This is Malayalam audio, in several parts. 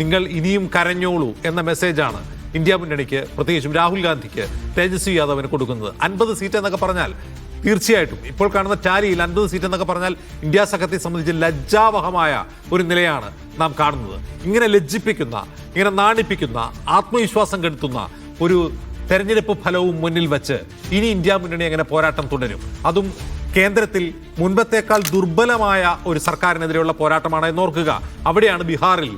നിങ്ങൾ ഇനിയും കരഞ്ഞോളൂ എന്ന മെസ്സേജാണ് ഇന്ത്യ മുന്നണിക്ക് പ്രത്യേകിച്ചും രാഹുൽ ഗാന്ധിക്ക് തേജസ്വി യാദവിന് കൊടുക്കുന്നത്. അൻപത് സീറ്റ് എന്നൊക്കെ പറഞ്ഞാൽ തീർച്ചയായിട്ടും ഇപ്പോൾ കാണുന്ന ടാലിയിൽ അൻപത് സീറ്റ് എന്നൊക്കെ പറഞ്ഞാൽ ഇന്ത്യ സഖ്യത്തെ സംബന്ധിച്ച് ലജ്ജാവഹമായ ഒരു നിലയാണ് നാം കാണുന്നത്. ഇങ്ങനെ ലജ്ജിപ്പിക്കുന്ന ഇങ്ങനെ നാണിപ്പിക്കുന്ന ആത്മവിശ്വാസം കെടുത്തുന്ന ഒരു തെരഞ്ഞെടുപ്പ് ഫലവും മുന്നിൽ വെച്ച് ഇനി ഇന്ത്യ മുന്നണി എങ്ങനെ പോരാട്ടം തുടരും? അതും കേന്ദ്രത്തിൽ മുൻപത്തേക്കാൾ ദുർബലമായ ഒരു സർക്കാരിനെതിരെയുള്ള പോരാട്ടമാണ് എന്നോർക്കുക അവിടെയാണ് ബീഹാറിൽ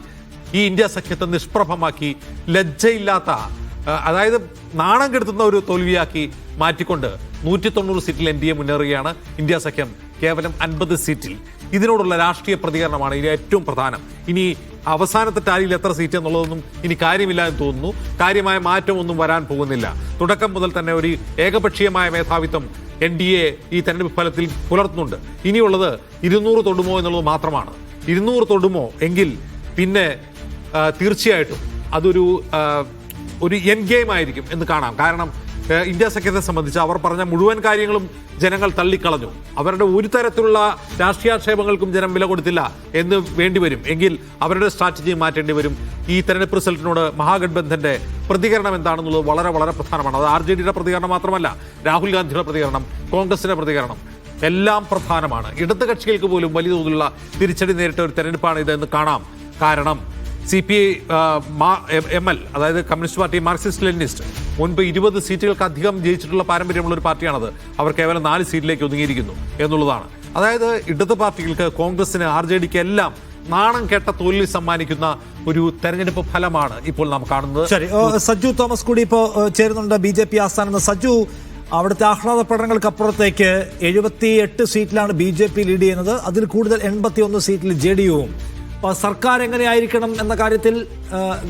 ഈ ഇന്ത്യ സഖ്യത്തെ നിഷ്പ്രഭമാക്കി ലജ്ജയില്ലാത്ത അതായത് നാണം കെടുത്തുന്ന ഒരു തോൽവിയാക്കി മാറ്റിക്കൊണ്ട് നൂറ്റി തൊണ്ണൂറ് സീറ്റിൽ എൻ ഡി എ മുന്നേറുകയാണ് ഇന്ത്യ സഖ്യം. കേവലം അൻപത് സീറ്റിൽ. ഇതിനോടുള്ള രാഷ്ട്രീയ പ്രതികരണമാണ് ഇനി ഏറ്റവും പ്രധാനം. ഇനി അവസാനത്തെ ടാലിയിൽ എത്ര സീറ്റ് എന്നുള്ളതൊന്നും ഇനി കാര്യമില്ല എന്ന് തോന്നുന്നു. കാര്യമായ മാറ്റമൊന്നും വരാൻ പോകുന്നില്ല. തുടക്കം മുതൽ തന്നെ ഒരു ഏകപക്ഷീയമായ മേധാവിത്വം എൻ ഡി എ ഈ തെരഞ്ഞെടുപ്പ് ഫലത്തിൽ പുലർത്തുന്നുണ്ട്. ഇനിയുള്ളത് ഇരുന്നൂറ് തൊടുമോ എന്നുള്ളത് മാത്രമാണ്. ഇരുന്നൂറ് തൊടുമോ എങ്കിൽ പിന്നെ തീർച്ചയായിട്ടും അതൊരു ഒരു എൻ ഗെയിം ആയിരിക്കും എന്ന് കാണാം. കാരണം ഇന്ത്യ സഖ്യത്തെ സംബന്ധിച്ച് അവർ പറഞ്ഞ മുഴുവൻ കാര്യങ്ങളും ജനങ്ങൾ തള്ളിക്കളഞ്ഞു. അവരുടെ ഒരു തരത്തിലുള്ള രാഷ്ട്രീയാക്ഷേപങ്ങൾക്കും ജനം വില കൊടുത്തില്ല എന്ന് വേണ്ടിവരും എങ്കിൽ അവരുടെ സ്ട്രാറ്റജി മാറ്റേണ്ടി വരും. ഈ തെരഞ്ഞെടുപ്പ് റിസൾട്ടിനോട് മഹാഗഡ്ബന്ധന്റെ പ്രതികരണം എന്താണെന്നുള്ളത് വളരെ വളരെ പ്രധാനമാണ്. അത് ആർ ജെ ഡിയുടെ പ്രതികരണം മാത്രമല്ല രാഹുൽ ഗാന്ധിയുടെ പ്രതികരണം കോൺഗ്രസിന്റെ പ്രതികരണം എല്ലാം പ്രധാനമാണ്. ഇടത് കക്ഷികൾക്ക് പോലും വലിയ തോതിലുള്ള തിരിച്ചടി നേരിട്ട ഒരു തെരഞ്ഞെടുപ്പാണ് ഇതെന്ന് കാണാം. കാരണം C P I M L അതായത് കമ്മ്യൂണിസ്റ്റ് പാർട്ടി മാർക്സിസ്റ്റ് ലെനിനിസ്റ്റ് മുൻപ് ഇരുപത് സീറ്റുകൾക്ക് അധികം ജയിച്ചിട്ടുള്ള പാരമ്പര്യമുള്ള ഒരു പാർട്ടിയാണത്. അവർ കേവലം നാല് സീറ്റിലേക്ക് ഒതുങ്ങിയിരിക്കുന്നു എന്നുള്ളതാണ്. അതായത് ഇടത് പാർട്ടികൾക്ക് കോൺഗ്രസിന് ആർ ജെ ഡിക്ക് എല്ലാം നാണം കെട്ട തോൽവി സമ്മാനിക്കുന്ന ഒരു തെരഞ്ഞെടുപ്പ് ഫലമാണ് ഇപ്പോൾ നാം കാണുന്നത്. ശരി. ഓ, സജ്ജു തോമസ് കൂടി ഇപ്പോൾ ചേരുന്നുണ്ട് ബി ജെ പി ആസ്ഥാനം സജ്ജു അവിടുത്തെ ആഹ്ലാദ പ്രകടനങ്ങൾക്കപ്പുറത്തേക്ക് എഴുപത്തി എട്ട് സീറ്റിലാണ് ബി ജെ പി ലീഡ് ചെയ്യുന്നത്. അതിൽ കൂടുതൽ എൺപത്തി ഒന്ന് സീറ്റിൽ ജെ ഡി യുവും. സർക്കാർ എങ്ങനെയായിരിക്കണം എന്ന കാര്യത്തിൽ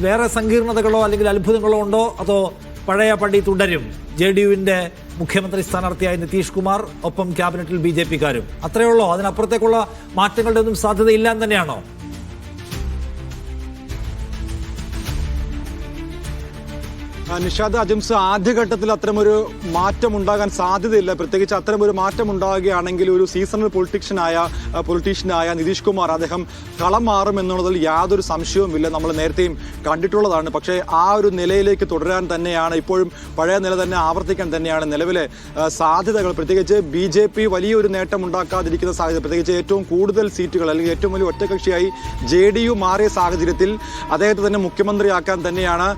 വേറെ സങ്കീർണതകളോ അല്ലെങ്കിൽ അത്ഭുതങ്ങളോ ഉണ്ടോ? അതോ പഴയ പടി തുടരും? ജെ ഡി യുവിന്റെ മുഖ്യമന്ത്രി സ്ഥാനാർത്ഥിയായ നിതീഷ് കുമാർ ഒപ്പം ക്യാബിനറ്റിൽ ബി ജെ പിക്കാരും. അത്രയേ ഉള്ളൂ. അതിനപ്പുറത്തേക്കുള്ള മാറ്റങ്ങളുടെ ഒന്നും സാധ്യതയില്ല തന്നെയാണോ? നിഷാദ് അജിംസ് ആദ്യഘട്ടത്തിൽ അത്തരമൊരു മാറ്റം ഉണ്ടാകാൻ സാധ്യതയില്ല. പ്രത്യേകിച്ച് അത്തരമൊരു മാറ്റം ഉണ്ടാകുകയാണെങ്കിൽ ഒരു സീസണൽ പൊളിറ്റീഷ്യനായ പൊളിറ്റീഷ്യനായ നിതീഷ് കുമാർ അദ്ദേഹം കളം മാറും എന്നുള്ളതിൽ യാതൊരു സംശയവുമില്ല നമ്മൾ നേരത്തെയും കണ്ടിട്ടുള്ളതാണ്. പക്ഷേ ആ ഒരു നിലയിലേക്ക് തുടരാൻ തന്നെയാണ് ഇപ്പോഴും പഴയ നില തന്നെ ആവർത്തിക്കാൻ തന്നെയാണ് നിലവിലെ സാധ്യതകൾ. പ്രത്യേകിച്ച് ബി ജെ പി വലിയൊരു നേട്ടം ഉണ്ടാക്കാതിരിക്കുന്ന സാഹചര്യം പ്രത്യേകിച്ച് ഏറ്റവും കൂടുതൽ സീറ്റുകൾ അല്ലെങ്കിൽ ഏറ്റവും വലിയ ഒറ്റകക്ഷിയായി ജെ ഡി യു മാറിയ സാഹചര്യത്തിൽ അദ്ദേഹത്തെ തന്നെ മുഖ്യമന്ത്രിയാക്കാൻ തന്നെയാണ്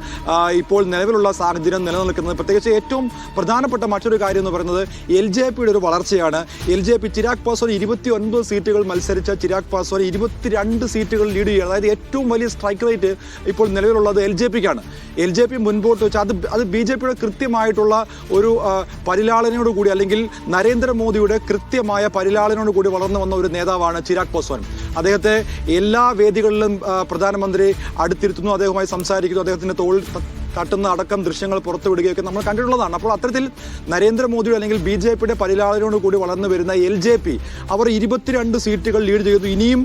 ഇപ്പോൾ നിലവിലുള്ള സാഹചര്യം നിലനിൽക്കുന്നത്. പ്രത്യേകിച്ച് ഏറ്റവും പ്രധാനപ്പെട്ട മറ്റൊരു കാര്യം എന്ന് പറയുന്നത് എൽ ജെ പിയുടെ ഒരു വളർച്ചയാണ്. L J P Chirag Paswan ഇരുപത്തി ഒൻപത് സീറ്റുകൾ മത്സരിച്ച ചിരാഗ് പാസ്വാൻ ഇരുപത്തിരണ്ട് സീറ്റുകൾ ലീഡ് ചെയ്യുകയാണ്. അതായത് ഏറ്റവും വലിയ സ്ട്രൈക്ക് റേറ്റ് ഇപ്പോൾ നിലവിലുള്ളത് എൽ ജെ പിക്കാണ്. എൽ ജെ പി മുൻപോട്ട് വെച്ചാൽ അത് അത് ബി ജെ പിയുടെ കൃത്യമായിട്ടുള്ള ഒരു പരിലാളനയോട് കൂടി അല്ലെങ്കിൽ നരേന്ദ്രമോദിയുടെ കൃത്യമായ പരിലാളനയോട് കൂടി വളർന്നു വന്ന ഒരു നേതാവാണ് ചിരാഗ് പാസ്വാൻ. അദ്ദേഹത്തെ എല്ലാ വേദികളിലും പ്രധാനമന്ത്രി അടുത്തിരുത്തുന്നു. അദ്ദേഹവുമായി സംസാരിക്കുന്നു. അദ്ദേഹത്തിന്റെ തോളിൽ ത- തട്ടുന്ന അടക്കം ദൃശ്യങ്ങൾ പുറത്തുവിടുകയൊക്കെ നമ്മൾ കണ്ടിട്ടുള്ളതാണ്. അപ്പോൾ അത്തരത്തിൽ നരേന്ദ്രമോദിയുടെ അല്ലെങ്കിൽ ബി ജെ പിയുടെ പരിലാളനോട് കൂടി വളർന്നു വരുന്ന എൽ ജെ പി അവർ ഇരുപത്തിരണ്ട് സീറ്റുകൾ ലീഡ് ചെയ്തു. ഇനിയും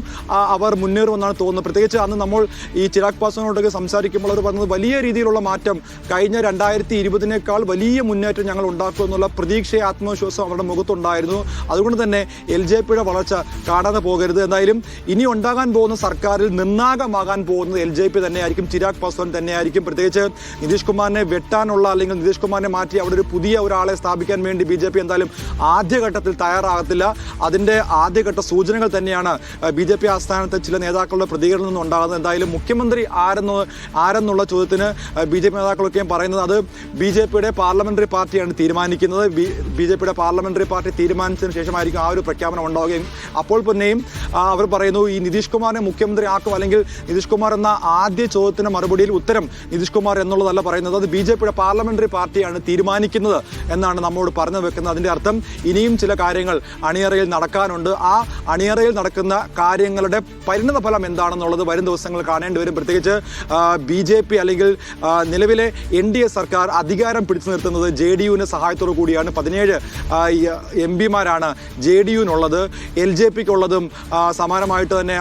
അവർ മുന്നേറുമെന്നാണ് തോന്നുന്നത്. പ്രത്യേകിച്ച് അന്ന് നമ്മൾ ഈ ചിരാഗ് പാസ്വാനോടൊക്കെ സംസാരിക്കുമ്പോൾ അവർ പറഞ്ഞത് വലിയ രീതിയിലുള്ള മാറ്റം കഴിഞ്ഞ രണ്ടായിരത്തി ഇരുപതിനേക്കാൾ വലിയ മുന്നേറ്റം ഞങ്ങൾ ഉണ്ടാക്കും എന്നുള്ള പ്രതീക്ഷയെ ആത്മവിശ്വാസം അവരുടെ മുഖത്തുണ്ടായിരുന്നു. അതുകൊണ്ട് തന്നെ എൽ ജെ പിയുടെ വളർച്ച കാണാതെ പോകരുത്. എന്തായാലും ഇനി ഉണ്ടാകാൻ പോകുന്ന സർക്കാരിൽ നിർണായകമാകാൻ പോകുന്നത് എൽ ജെ പി തന്നെയായിരിക്കും. ചിരാഗ് പാസ്വാൻ തന്നെയായിരിക്കും. പ്രത്യേകിച്ച് നിതീഷ് കുമാറിനെ വെട്ടാനുള്ള അല്ലെങ്കിൽ നിതീഷ് കുമാറിനെ മാറ്റി അവിടെ ഒരു പുതിയ ഒരാളെ സ്ഥാപിക്കാൻ വേണ്ടി ബി ജെ പി എന്തായാലും ആദ്യഘട്ടത്തിൽ തയ്യാറാകത്തില്ല. അതിന്റെ ആദ്യഘട്ട സൂചനകൾ തന്നെയാണ് ബി ജെ പി ആസ്ഥാനത്തെ ചില നേതാക്കളുടെ പ്രതികരണം നിന്നും ഉണ്ടാകുന്നത്. എന്തായാലും മുഖ്യമന്ത്രി ആരെന്ന് ആരെന്നുള്ള ചോദ്യത്തിന് ബി ജെ പി നേതാക്കളൊക്കെയും പറയുന്നത് അത് ബി ജെ പിയുടെ പാർലമെന്ററി പാർട്ടിയാണ് തീരുമാനിക്കുന്നത്. ബി ജെ പിയുടെ പാർലമെന്ററി പാർട്ടി തീരുമാനിച്ചതിന് ശേഷമായിരിക്കും ആ ഒരു പ്രഖ്യാപനം ഉണ്ടാവുകയും. അപ്പോൾ പിന്നെയും അവർ പറയുന്നു ഈ നിതീഷ് കുമാറിനെ മുഖ്യമന്ത്രി ആക്കും അല്ലെങ്കിൽ നിതീഷ് കുമാർ എന്ന ആദ്യ ചോദ്യത്തിന് മറുപടിയിൽ ഉത്തരം നിതീഷ് കുമാർ എന്നുള്ളതല്ല പറയുന്നത്. അത് ബി ജെ പിയുടെ പാർലമെന്ററി പാർട്ടിയാണ് തീരുമാനിക്കുന്നത് എന്നാണ് നമ്മോട് പറഞ്ഞു വെക്കുന്നത്. അതിന്റെ അർത്ഥം ഇനിയും ചില കാര്യങ്ങൾ അണിയറയിൽ നടക്കാനുണ്ട്. ആ അണിയറയിൽ നടക്കുന്ന കാര്യങ്ങളുടെ പരിണത ഫലം എന്താണെന്നുള്ളത് വരും ദിവസങ്ങൾ കാണേണ്ടി വരും. പ്രത്യേകിച്ച് ബി ജെ പി അല്ലെങ്കിൽ നിലവിലെ എൻ ഡി എ സർക്കാർ അധികാരം പിടിച്ചു നിർത്തുന്നത് ജെ ഡി യുവിന് സഹായത്തോടു കൂടിയാണ്. പതിനേഴ് എം പിമാരാണ് ജെ ഡി യുവിനുള്ളത്. എൽ ജെ പിക്ക് ഉള്ളതും സമാനമായിട്ട് തന്നെ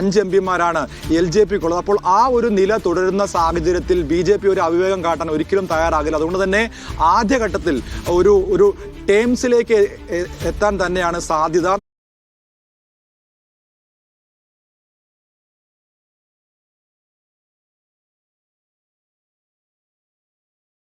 അഞ്ച് എം പിമാരാണ് എൽ ജെ പിക്ക് ഉള്ളത് അപ്പോൾ ആ ഒരു നില തുടരുന്ന സാഹചര്യത്തിൽ ബി ജെ പി ഒരു അവിവേകം കാട്ടാൻ ഒരിക്കലും തയ്യാറാകില്ല. അതുകൊണ്ട് തന്നെ ആദ്യഘട്ടത്തിൽ ഒരു ഒരു ടേംസിലേക്ക് എത്താൻ തന്നെയാണ് സാധ്യത.